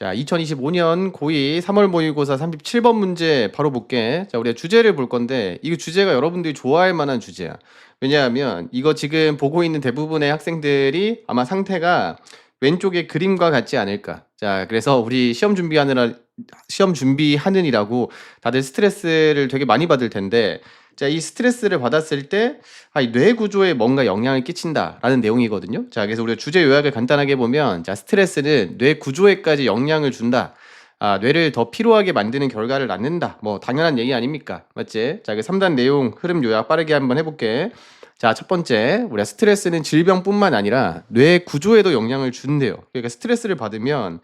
자, 2025년 고2 3월 모의고사 37번 문제 바로 볼게. 자, 우리가 주제를 볼 건데, 이거 주제가 여러분들이 좋아할 만한 주제야. 왜냐하면 이거 지금 보고 있는 대부분의 학생들이 아마 상태가 왼쪽의 그림과 같지 않을까. 자, 그래서 우리 시험 준비하느라, 시험 준비하느니라고 다들 스트레스를 되게 많이 받을 텐데, 자, 이 스트레스를 받았을 때, 아, 이뇌 구조에 뭔가 영향을 끼친다라는 내용이거든요. 자, 그래서 우리가 주제 요약을 간단하게 보면, 자, 스트레스는 뇌 구조에까지 영향을 준다. 아, 뇌를 더 피로하게 만드는 결과를 낳는다. 뭐, 당연한 얘기 아닙니까? 맞지? 자, 그 3단 내용 흐름 요약 빠르게 한번 해볼게. 자, 첫 번째, 우리가 스트레스는 질병뿐만 아니라 뇌 구조에도 영향을 준대요. 그러니까 스트레스를 받으면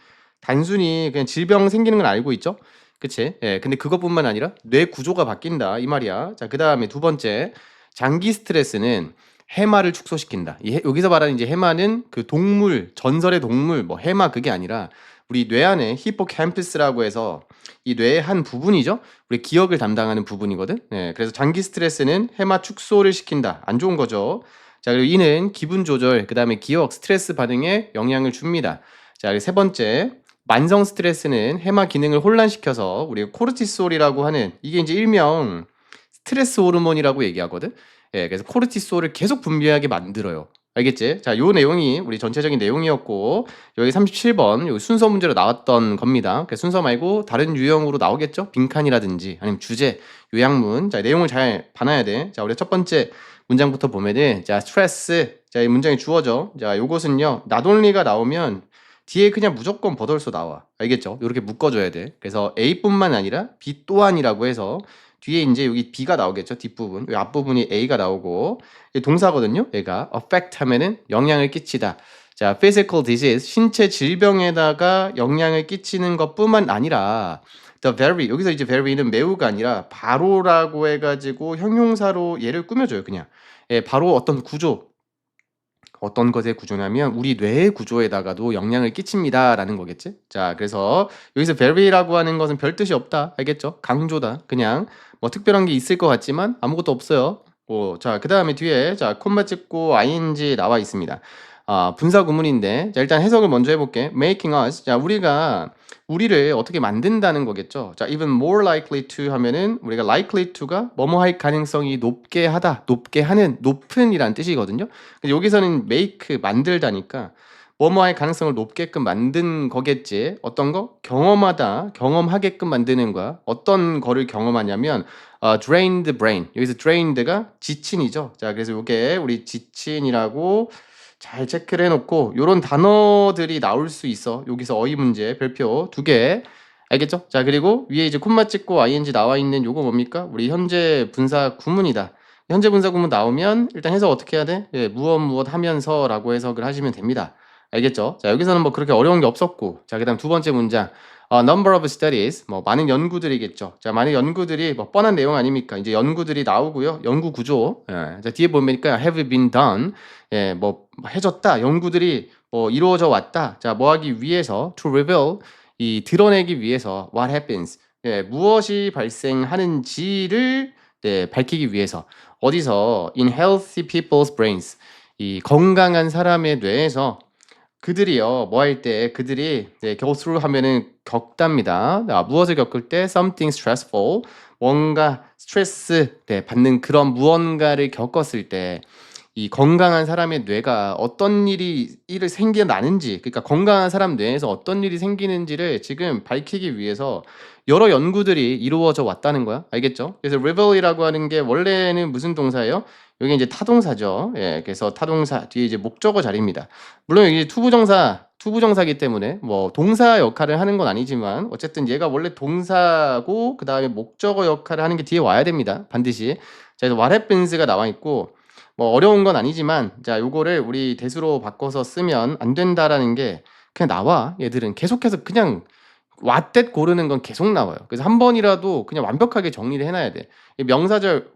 단순히 그냥 질병 생기는 걸 알고 있죠? 그치? 예, 근데 그것뿐만 아니라 뇌 구조가 바뀐다 이 말이야. 자, 그 다음에 두 번째, 장기 스트레스는 해마를 축소시킨다. 이 해- 여기서 말하는 이제 해마는 그 동물 전설의 동물 뭐 해마 그게 아니라 우리 뇌 안에 히포캠퍼스라고 해서 이 뇌의 한 부분이죠. 우리 기억을 담당하는 부분이거든. 예, 그래서 장기 스트레스는 해마 축소를 시킨다. 안 좋은 거죠. 자, 그리고 이는 기분 조절, 그 다음에 기억, 스트레스 반응에 영향을 줍니다. 자, 세 번째, 만성 스트레스는 해마 기능을 혼란시켜서 우리가 코르티솔이라고 하는 이게 이제 일명 스트레스 호르몬이라고 얘기하거든. 예, 그래서 코르티솔을 계속 분비하게 만들어요. 알겠지? 자, 요 내용이 우리 전체적인 내용이었고 여기 37번 요 순서 문제로 나왔던 겁니다. 그 순서 말고 다른 유형으로 나오겠죠? 빈칸이라든지 아니면 주제, 요약문. 자, 내용을 잘 봐놔야 돼. 자, 우리 첫 번째 문장부터 보면은 자, 스트레스. 자, 이 문장이 주어져. 자, 요것은요. 나돈리가 나오면 뒤에 그냥 무조건 버덜소 나와. 알겠죠? 이렇게 묶어줘야 돼. 그래서 A뿐만 아니라 B 또한이라고 해서 뒤에 이제 여기 B가 나오겠죠? 뒷부분. 여기 앞부분이 A가 나오고 동사거든요. 얘가 affect 하면은 영향을 끼치다. 자, physical disease, 신체 질병에다가 영향을 끼치는 것뿐만 아니라 the very, 여기서 이제 very는 매우가 아니라 바로라고 해가지고 형용사로 얘를 꾸며줘요, 그냥. 예, 바로 어떤 구조, 어떤 것의 구조냐면 우리 뇌의 구조에다가도 영향을 끼칩니다라는 거겠지. 자, 그래서 여기서 very라고 하는 것은 별 뜻이 없다. 알겠죠? 강조다. 그냥 뭐 특별한 게 있을 것 같지만 아무것도 없어요. 오, 자, 그 다음에 뒤에 자, 콤마 찍고 ing 나와 있습니다. 아, 분사 구문인데 자, 일단 해석을 먼저 해볼게. making us. 자, 우리가 우리를 어떻게 만든다는 거겠죠. 자, even more likely to 하면은 우리가 likely to가 뭐뭐 할 가능성이 높게 하다, 높게 하는, 높은이란 뜻이거든요. 여기서는 make 만들다니까 뭐뭐 할 가능성을 높게끔 만든 거겠지. 어떤 거? 경험하다, 경험하게끔 만드는 거야. 어떤 거를 경험하냐면 어, drained brain. 여기서 drained가 지친이죠. 자, 그래서 이게 우리 지친이라고 잘 체크를 해놓고 요런 단어들이 나올 수 있어. 여기서 어휘 문제 별표 두 개. 알겠죠? 자, 그리고 위에 이제 콤마 찍고 ing 나와 있는 요거 뭡니까? 우리 현재 분사 구문이다. 현재 분사 구문 나오면 일단 해석 어떻게 해야 돼? 예, 무엇 무엇 하면서라고 해석을 하시면 됩니다. 알겠죠? 자, 여기서는 뭐 그렇게 어려운 게 없었고. 자, 그다음 두 번째 문장. 어, number of studies. 뭐 많은 연구들이겠죠. 자, 많은 연구들이 뭐 뻔한 내용 아닙니까? 이제 연구들이 나오고요. 연구 구조. 예. 자, 뒤에 보니까 have been done. 예, 뭐 해졌다. 연구들이 뭐 이루어져 왔다. 자, 뭐 하기 위해서 to reveal 이 드러내기 위해서 what happens. 예, 무엇이 발생하는지를 네, 밝히기 위해서 어디서 in healthy people's brains 이 건강한 사람의 뇌에서 그들이요 뭐 할 때 그들이 네, go 하면은 겪답니다. 아, 무엇을 겪을 때 something stressful 뭔가 스트레스 네, 받는 그런 무언가를 겪었을 때 이 건강한 사람의 뇌가 어떤 일이 일을 생겨나는지 그러니까 건강한 사람 뇌에서 어떤 일이 생기는지를 지금 밝히기 위해서 여러 연구들이 이루어져 왔다는 거야. 알겠죠? 그래서 reveal이라고 하는 게 원래는 무슨 동사예요? 여기 이제 타동사죠. 예, 그래서 타동사 뒤에 이제 목적어 자리입니다. 물론 여기 투부정사, 투부정사기 때문에 뭐 동사 역할을 하는 건 아니지만 어쨌든 얘가 원래 동사고 그 다음에 목적어 역할을 하는 게 뒤에 와야 됩니다. 반드시. 자, 그래서 happens가 나와 있고 뭐 어려운 건 아니지만 자, 요거를 우리 대수로 바꿔서 쓰면 안 된다라는 게 그냥 나와. 얘들은 계속해서 그냥 that 고르는 건 계속 나와요. 그래서 한 번이라도 그냥 완벽하게 정리를 해놔야 돼. 이 명사절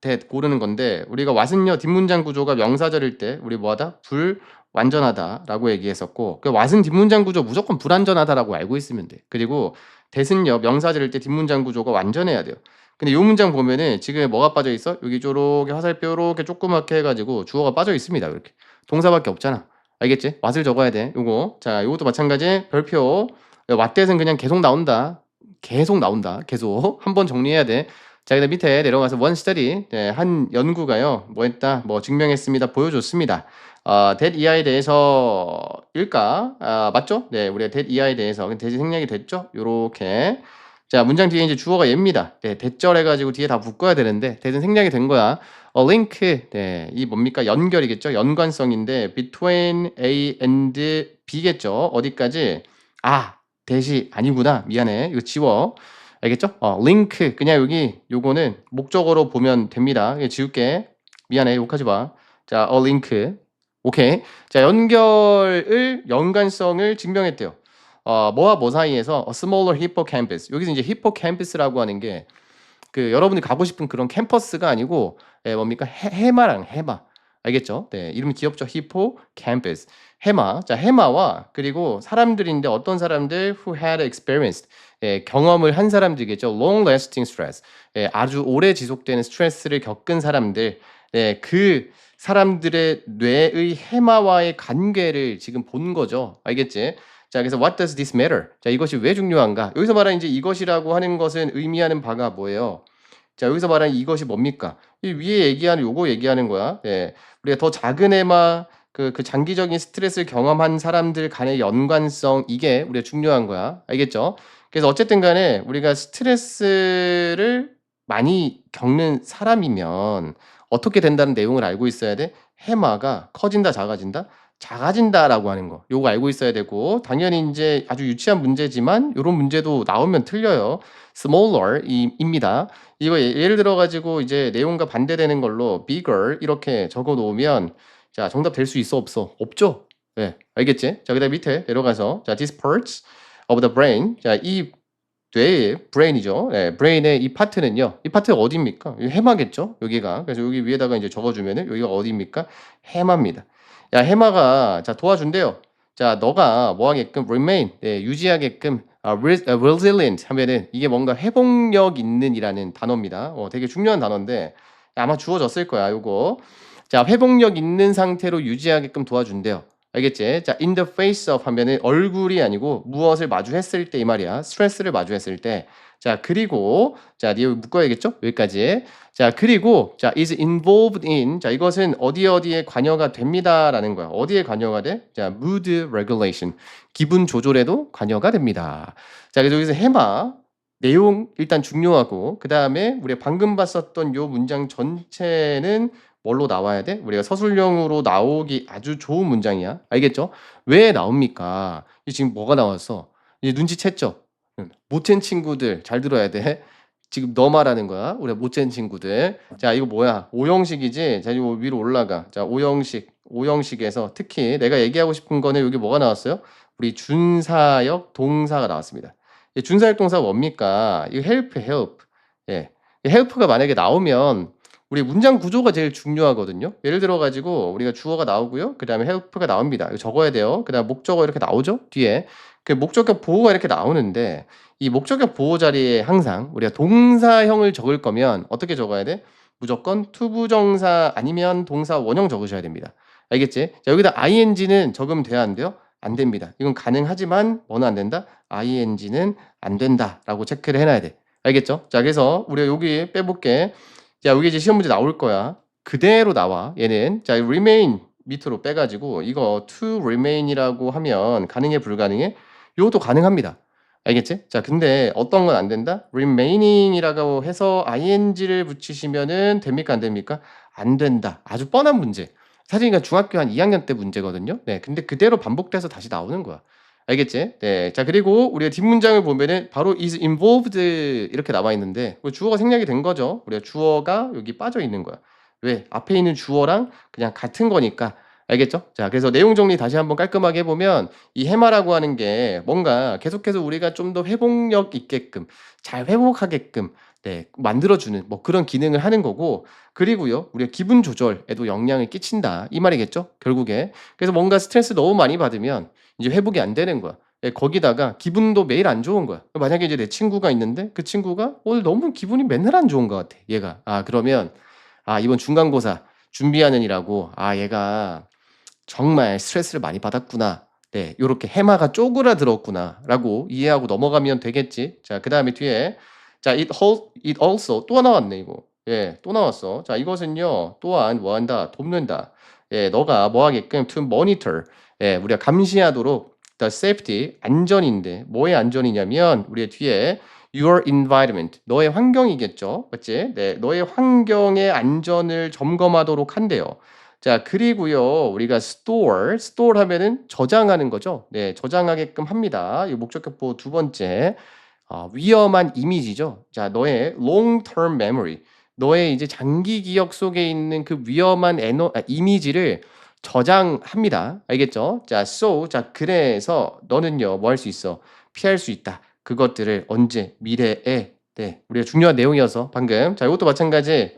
that 고르는 건데 우리가 what은요 뒷문장 구조가 명사절일 때 우리 뭐하다 불 완전하다라고 얘기했었고 그 what은 뒷문장 구조 무조건 불완전하다라고 알고 있으면 돼. 그리고 that은요 명사절일 때 뒷문장 구조가 완전해야 돼요. 근데 이 문장 보면은 지금 뭐가 빠져 있어? 여기 쪼렇게 화살표 이렇게 조그맣게 해가지고 주어가 빠져 있습니다. 이렇게 동사밖에 없잖아. 알겠지? what을 적어야 돼. 요거 자 요것도 마찬가지 별표 왓댓은 그냥 계속 나온다. 계속 나온다. 계속 한 번 정리해야 돼. 자, 그다음 밑에 내려가서 one study 네, 한 연구가요. 뭐 했다? 뭐 증명했습니다. 보여줬습니다. 어, that 이하에 대해서 일까? 아, 맞죠? 네, 우리가 that 이하에 대해서 대신 생략이 됐죠? 요렇게. 자, 문장 뒤에 이제 주어가 얘입니다. 네, 대절 해가지고 뒤에 다 묶어야 되는데 대신 생략이 된 거야. 어, link, 네, 이 뭡니까? 연결이겠죠? 연관성인데 between A and B겠죠? 어디까지? 아, 대시 아니구나. 미안해. 이거 지워. 알겠죠? 어, 링크 그냥 여기 요거는 목적어로 보면 됩니다. 지울게. 미안해. 욕하지 마. 자, 어 링크. 오케이. 자, 연결을 연관성을 증명했대요. 어, 뭐와 뭐 사이에서 a smaller hippocampus. 여기서 이제 hippocampus라고 하는 게 그 여러분이 가고 싶은 그런 캠퍼스가 아니고 예, 뭡니까? 해, 해마랑 해마. 알겠죠? 네, 이름 귀엽죠? hippocampus. 해마. 자, 해마와 그리고 사람들인데 어떤 사람들 who had experienced 예, 경험을 한 사람들이겠죠. long lasting stress. 예, 아주 오래 지속되는 스트레스를 겪은 사람들. 예, 그 사람들의 뇌의 해마와의 관계를 지금 본 거죠. 알겠지? 자, 그래서 what does this matter? 자, 이것이 왜 중요한가? 여기서 말하는 이제 이것이라고 하는 것은 의미하는 바가 뭐예요? 자, 여기서 말하는 이것이 뭡니까? 이 위에 얘기하는 요거 얘기하는 거야. 예. 우리가 더 작은 해마 그, 그 장기적인 스트레스를 경험한 사람들 간의 연관성 이게 우리가 중요한 거야. 알겠죠? 그래서 어쨌든 간에 우리가 스트레스를 많이 겪는 사람이면 어떻게 된다는 내용을 알고 있어야 돼? 해마가 커진다, 작아진다? 작아진다라고 하는 거. 요거 알고 있어야 되고 당연히 이제 아주 유치한 문제지만 요런 문제도 나오면 틀려요. Smaller 이, 입니다. 이거 예- 예를 들어 가지고 이제 내용과 반대되는 걸로 bigger 이렇게 적어 놓으면 자, 정답 될 수 있어 없어? 없죠? 네, 알겠지? 자, 그다음 밑에 내려가서 자, these parts of the brain. 자, 이 뇌의 brain이죠. 네, brain의 이 파트는요. 이 파트가 어디입니까? 이 해마겠죠? 여기가. 그래서 여기 위에다가 이제 적어 주면은 여기가 어디입니까? 해마입니다. 야, 해마가 자, 도와준대요. 자, 너가 뭐 하게끔 remain 네, 유지하게끔 아, 아, resilient 하면은 이게 뭔가 회복력 있는이라는 단어입니다. 어, 되게 중요한 단어인데 아마 주어졌을 거야, 요거. 자, 회복력 있는 상태로 유지하게끔 도와준대요. 알겠지? 자, in the face of 하면은 얼굴이 아니고 무엇을 마주했을 때 이 말이야. 스트레스를 마주했을 때. 자, 그리고 자, 니 여기 묶어야겠죠? 여기까지. 자, 그리고 자, is involved in 자, 이것은 어디 어디에 관여가 됩니다라는 거야. 어디에 관여가 돼? 자, mood regulation. 기분 조절에도 관여가 됩니다. 자, 그래서 여기서 해마 내용 일단 중요하고 그다음에 우리가 방금 봤었던 요 문장 전체는 뭘로 나와야 돼? 우리가 서술형으로 나오기 아주 좋은 문장이야. 알겠죠? 왜 나옵니까? 이 지금 뭐가 나왔어? 이제 눈치챘죠? 응. 못챈 친구들 잘 들어야 돼. 지금 너 말하는 거야. 우리 못챈 친구들. 자, 이거 뭐야? 오형식이지? 자, 이거 위로 올라가. 자, 오형식. 오형식에서 특히 내가 얘기하고 싶은 거는 여기 뭐가 나왔어요? 우리 준사역 동사가 나왔습니다. 이 준사역 동사가 뭡니까? 이거 help, help. 예. 이 help가 만약에 나오면 우리 문장 구조가 제일 중요하거든요. 예를 들어 가지고 우리가 주어가 나오고요. 그다음에 help가 나옵니다. 이거 적어야 돼요. 그다음 목적어 이렇게 나오죠. 뒤에 그 목적격 보호가 이렇게 나오는데 이 목적격 보호 자리에 항상 우리가 동사형을 적을 거면 어떻게 적어야 돼? 무조건 투부정사 아니면 동사 원형 적으셔야 됩니다. 알겠지? 자, 여기다 ing는 적으면 돼야 안 돼요? 안 됩니다. 이건 가능하지만 뭐는 안 된다? ing는 안 된다라고 체크를 해놔야 돼. 알겠죠? 자, 그래서 우리가 여기 빼볼게. 자, 여기 이제 시험 문제 나올 거야. 그대로 나와. 얘는 자, remain 밑으로 빼 가지고 이거 to remain이라고 하면 가능해 불가능해? 이것도 가능합니다. 알겠지? 자, 근데 어떤 건 안 된다? remaining이라고 해서 ing를 붙이시면은 됩니까 안 됩니까? 안 된다. 아주 뻔한 문제. 사실 이건 중학교 한 2학년 때 문제거든요. 네, 근데 그대로 반복돼서 다시 나오는 거야. 알겠지? 네. 자, 그리고 우리가 뒷문장을 보면은 바로 is involved 이렇게 나와 있는데 그 주어가 생략이 된 거죠. 우리가 주어가 여기 빠져 있는 거야. 왜? 앞에 있는 주어랑 그냥 같은 거니까. 알겠죠? 자, 그래서 내용 정리 다시 한번 깔끔하게 해보면 이 해마라고 하는 게 뭔가 계속해서 우리가 좀 더 회복력 있게끔 잘 회복하게끔 네, 만들어주는 뭐 그런 기능을 하는 거고 그리고요 우리가 기분 조절에도 영향을 끼친다 이 말이겠죠 결국에 그래서 뭔가 스트레스 너무 많이 받으면 이제 회복이 안 되는 거야 예, 거기다가 기분도 매일 안 좋은 거야 만약에 이제 내 친구가 있는데 그 친구가 오늘 너무 기분이 맨날 안 좋은 것 같아 얘가 아 그러면 아 이번 중간고사 준비하느니라고 아 얘가 정말 스트레스를 많이 받았구나 네, 요렇게 해마가 쪼그라들었구나라고 이해하고 넘어가면 되겠지. 자, 그 다음에 뒤에 자, it hold it also 또 나왔네 이거. 예, 또 나왔어. 자, 이것은요. 또한 뭐 한다? 돕는다. 예, 너가 뭐 하게끔 to monitor. 예, 우리가 감시하도록 the safety 안전인데 뭐의 안전이냐면 우리의 뒤에 your environment 너의 환경이겠죠. 맞지? 네, 너의 환경의 안전을 점검하도록 한대요. 자, 그리고요. 우리가 store, store 하면은 저장하는 거죠. 네, 저장하게끔 합니다. 이 목적격보 두 번째. 아, 위험한 이미지죠. 자, 너의 long term memory. 너의 이제 장기 기억 속에 있는 그 위험한 에너, 아, 이미지를 저장합니다. 알겠죠? 자, so, 자, 그래서 너는요, 뭐 할 수 있어? 피할 수 있다. 그것들을 언제? 미래에. 네, 우리가 중요한 내용이어서 방금. 자, 이것도 마찬가지.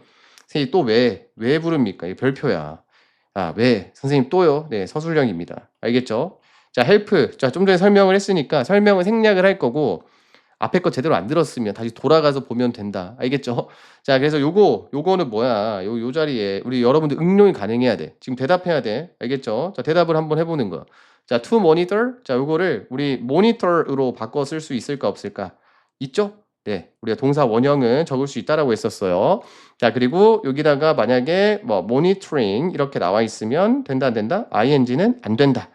선생님 또 왜? 왜 부릅니까? 이 별표야. 아, 왜? 선생님 또요? 네, 서술형입니다. 알겠죠? 자, 헬프. 자, 좀 전에 설명을 했으니까 설명을 생략을 할 거고, 앞에 거 제대로 안 들었으면 다시 돌아가서 보면 된다. 알겠죠? 자, 그래서 요거, 요거는 뭐야? 요, 요 자리에 우리 여러분들 응용이 가능해야 돼. 지금 대답해야 돼. 알겠죠? 자, 대답을 한번 해보는 거. 자, to monitor. 자, 요거를 우리 monitor으로 바꿔 쓸 수 있을까 없을까? 있죠? 네. 우리가 동사 원형은 적을 수 있다라고 했었어요. 자, 그리고 여기다가 만약에 뭐 monitoring 이렇게 나와 있으면 된다 안 된다? ing는 안 된다.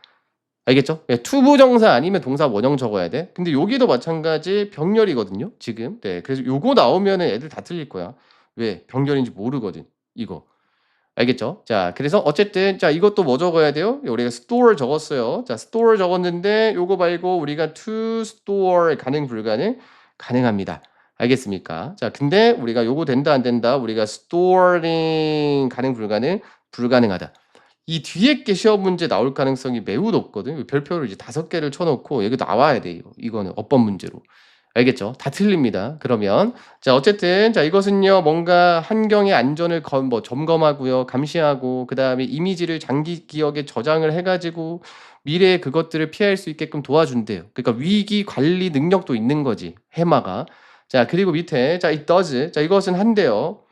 알겠죠? 예, 투부정사 아니면 동사 원형 적어야 돼. 근데 여기도 마찬가지 병렬이거든요. 지금. 네. 그래서 요거 나오면은 애들 다 틀릴 거야. 왜? 병렬인지 모르거든. 이거. 알겠죠? 자, 그래서 어쨌든 자, 이것도 뭐 적어야 돼요? 우리가 store 적었어요. 자, store 적었는데 요거 말고 우리가 to store 가능 불가능 가능합니다. 알겠습니까? 자, 근데 우리가 요거 된다 안 된다? 우리가 storing 가능 불가능 불가능하다. 이 뒤에 게 시험 문제 나올 가능성이 매우 높거든. 별표를 이제 다섯 개를 쳐놓고 여기 나와야 돼 이거. 이거는 어법 문제로. 알겠죠? 다 틀립니다. 그러면 자 어쨌든 자 이것은요 뭔가 환경의 안전을 건, 뭐 점검하고요, 감시하고 그 다음에 이미지를 장기 기억에 저장을 해가지고 미래에 그것들을 피할 수 있게끔 도와준대요. 그러니까 위기 관리 능력도 있는 거지 해마가. 자 그리고 밑에 자 it does 자 이것은 한대요.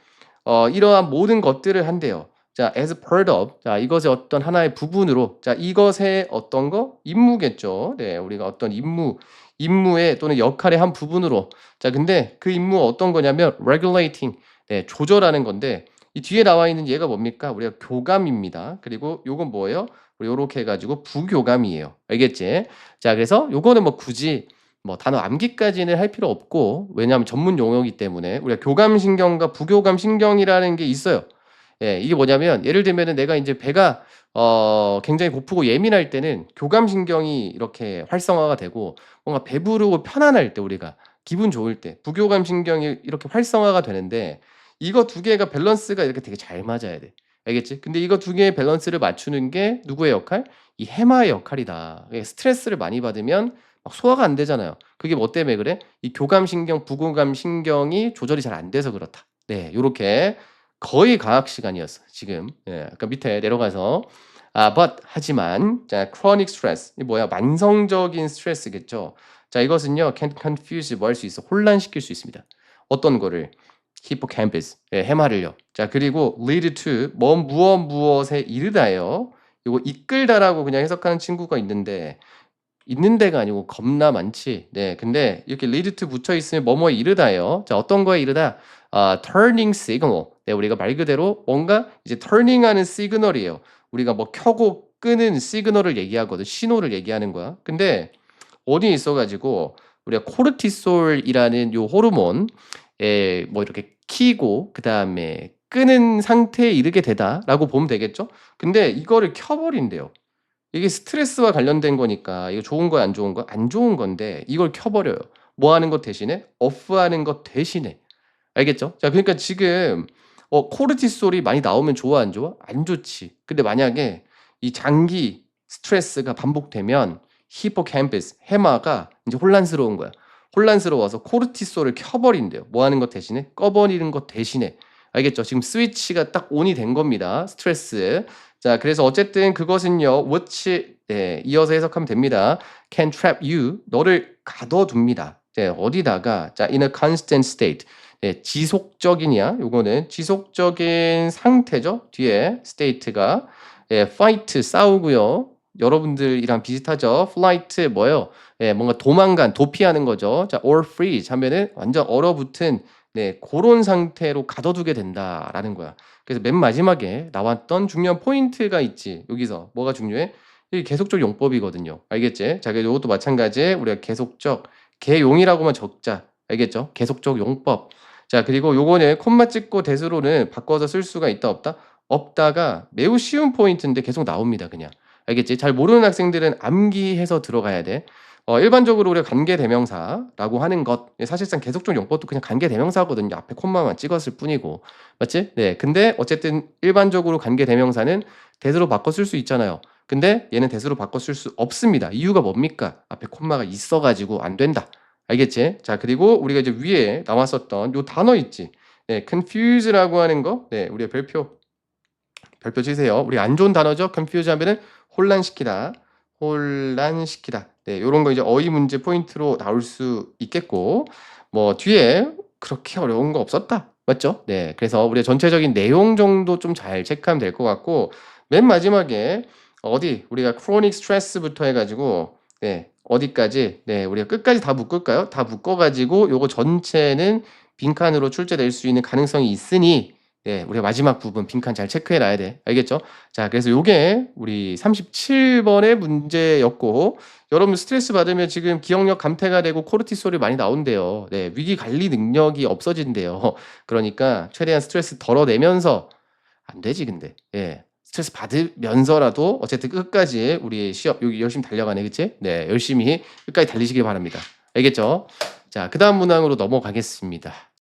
어 이러한 모든 것들을 한대요. 자, as part of. 자, 이것의 어떤 하나의 부분으로. 자, 이것의 어떤 거? 임무겠죠. 네, 우리가 어떤 임무, 임무의 또는 역할의 한 부분으로. 자, 근데 그 임무가 어떤 거냐면 regulating. 네, 조절하는 건데 이 뒤에 나와 있는 얘가 뭡니까? 우리가 교감입니다. 그리고 요건 뭐예요? 우리 요렇게 해 가지고 부교감이에요. 알겠지? 자, 그래서 요거는 뭐 굳이 뭐 단어 암기까지는 할 필요 없고 왜냐하면 전문 용어이기 때문에 우리가 교감 신경과 부교감 신경이라는 게 있어요. 예, 이게 뭐냐면 예를 들면은 내가 이제 배가 어 굉장히 고프고 예민할 때는 교감 신경이 이렇게 활성화가 되고 뭔가 배부르고 편안할 때 우리가 기분 좋을 때 부교감 신경이 이렇게 활성화가 되는데 이거 두 개가 밸런스가 이렇게 되게 잘 맞아야 돼. 알겠지? 근데 이거 두 개의 밸런스를 맞추는 게 누구의 역할? 이 해마의 역할이다. 예, 스트레스를 많이 받으면 막 소화가 안 되잖아요. 그게 뭐 때문에 그래? 이 교감 신경, 부교감 신경이 조절이 잘 안 돼서 그렇다. 네, 요렇게 거의 과학 시간이었어 지금. 예, 아까 밑에 내려가서 아, but 하지만 자, chronic stress 이 뭐야? 만성적인 스트레스겠죠. 자, 이것은요 can confuse 뭐 할 수 있어? 혼란시킬 수 있습니다. 어떤 거를? hippocampus 예, 해마를요. 자, 그리고 lead to 뭐 무엇 무엇에 이르다예요. 이거 이끌다라고 그냥 해석하는 친구가 있는데 있는 데가 아니고 겁나 많지. 네, 근데 이렇게 lead to 붙여 있으면 뭐뭐에 이르다예요. 자, 어떤 거에 이르다? 아, turning signal. 네, 우리가 말 그대로 뭔가 이제 turning하는 시그널이에요. 우리가 뭐 켜고 끄는 시그널을 얘기하거든. 신호를 얘기하는 거야. 근데 어디에 있어가지고 우리가 코르티솔이라는 요 호르몬에 뭐 이렇게 키고 그 다음에 끄는 상태에 이르게 되다라고 보면 되겠죠. 근데 이거를 켜버린대요. 이게 스트레스와 관련된 거니까 이거 좋은 거야 안 좋은 거야 안 좋은 건데 이걸 켜버려요. 뭐 하는 것 대신에 오프하는 것 대신에 알겠죠? 자 그러니까 지금 어 코르티솔이 많이 나오면 좋아 안 좋아? 안 좋지. 근데 만약에 이 장기 스트레스가 반복되면 히포캠퍼스 해마가 이제 혼란스러운 거야. 혼란스러워서 코르티솔을 켜버린대요. 뭐 하는 것 대신에 꺼버리는 것 대신에 알겠죠? 지금 스위치가 딱 온이 된 겁니다. 스트레스. 자, 그래서 어쨌든 그것은요, which 네, 이어서 해석하면 됩니다. can trap you 너를 가둬둡니다. 네, 어디다가 자, in a constant state. 네, 지속적이냐? 요거는 지속적인 상태죠. 뒤에 state가 예, fight 싸우고요. 여러분들이랑 비슷하죠. flight 뭐예요? 예, 뭔가 도망간, 도피하는 거죠. 자, or freeze 하면은 완전 얼어붙은 네, 그런 상태로 가둬두게 된다라는 거야. 그래서 맨 마지막에 나왔던 중요한 포인트가 있지. 여기서 뭐가 중요해? 이 계속적 용법이거든요. 알겠지? 자, 그래서 이것도 마찬가지 우리가 계속적 개용이라고만 적자. 알겠죠? 계속적 용법. 자, 그리고 요거는 콤마 찍고 대수로는 바꿔서 쓸 수가 있다 없다? 없다가 매우 쉬운 포인트인데 계속 나옵니다, 그냥. 알겠지? 잘 모르는 학생들은 암기해서 들어가야 돼. 어, 일반적으로 우리가 관계대명사라고 하는 것, 사실상 계속적 용법도 그냥 관계대명사거든요. 앞에 콤마만 찍었을 뿐이고. 맞지? 네. 근데 어쨌든 일반적으로 관계대명사는 대수로 바꿔 쓸 수 있잖아요. 근데 얘는 대수로 바꿔 쓸 수 없습니다. 이유가 뭡니까? 앞에 콤마가 있어가지고 안 된다. 알겠지? 자, 그리고 우리가 이제 위에 나왔었던 요 단어 있지? 네, confuse라고 하는 거. 네, 우리가 별표, 별표 치세요. 우리 안 좋은 단어죠? confuse 하면은 혼란시키다. 혼란시키다. 네, 요런 거 이제 어휘 문제 포인트로 나올 수 있겠고, 뭐, 뒤에 그렇게 어려운 거 없었다. 맞죠? 네, 그래서 우리가 전체적인 내용 정도 좀 잘 체크하면 될 것 같고, 맨 마지막에 어디, 우리가 chronic stress부터 해가지고, 네, 어디까지, 네, 우리가 끝까지 다 묶을까요? 다 묶어가지고, 요거 전체는 빈칸으로 출제될 수 있는 가능성이 있으니, 네, 우리가 마지막 부분 빈칸 잘 체크해 놔야 돼. 알겠죠? 자, 그래서 요게 우리 37번의 문제였고, 여러분 스트레스 받으면 지금 기억력 감퇴가 되고 코르티솔이 많이 나온대요. 네, 위기 관리 능력이 없어진대요. 그러니까 최대한 스트레스 덜어내면서 안 되지 근데. 예. 스트레스 받으면서라도 어쨌든 끝까지 우리 시험 여기 열심히 달려가네. 그치? 네, 열심히 끝까지 달리시길 바랍니다. 알겠죠? 자, 그 다음 문항으로 넘어가겠습니다.